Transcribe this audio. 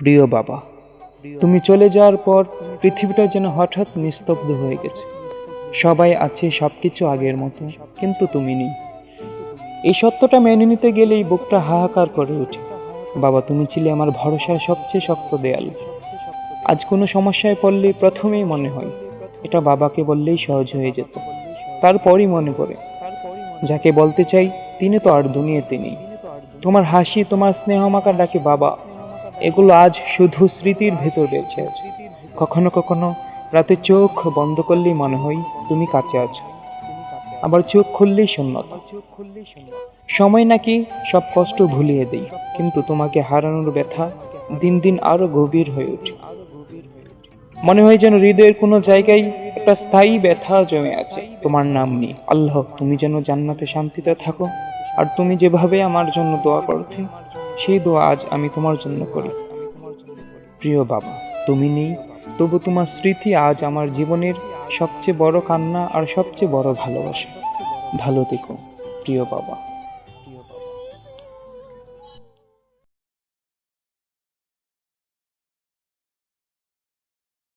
প্রিয় বাবা, তুমি চলে যাওয়ার পর পৃথিবীটা যেন হঠাৎ নিস্তব্ধ হয়ে গেছে। সবাই আছে সব কিছু আগের মতো, কিন্তু তুমি নেই। এই সত্যটা মেনে নিতে গেলেই বুকটা হাহাকার করে ওঠে। বাবা, তুমি ছিলে আমার ভরসার সবচেয়ে শক্ত দেয়াল। আজ কোনো সমস্যায় পড়লে প্রথমেই মনে হয়, এটা বাবাকে বললেই সহজ হয়ে যেত। তারপরই মনে পড়ে, যাকে বলতে চাই, তিনি তো আর দুনিয়াতে নেই। তোমার হাসি, তোমার স্নেহ স্নেহমাকা ডাকে বাবা। এগুলো আজ শুধু স্মৃতির ভেতর রয়েছে। কখনো কখনো রাতে চোখ বন্ধ করলেই মনে হয় তুমি কাছে আছো। আবার চোখ খুললেই শূন্যতা। সময় নাকি সব কষ্ট ভুলিয়ে দেই কিন্তু তোমাকে হারানোর ব্যথা দিন দিন আরও গভীর হয়ে ওঠে। মনে হয় যেন হৃদয়ের কোনো জায়গায় একটা স্থায়ী ব্যথা জমে আছে। তোমার নাম নেই আল্লাহ, তুমি যেন জান্নাতে শান্তিতে থাকো। আর তুমি যেভাবে আমার জন্য দোয়া করতে সেই দোয়া আজ আমি তোমার জন্য করি। প্রিয় বাবা, তুমি নেই, তবু তোমার স্মৃতি আজ আমার জীবনের সবচেয়ে বড় কান্না আর সবচেয়ে বড় ভালোবাসা। ভালো থেকো, প্রিয় বাবা।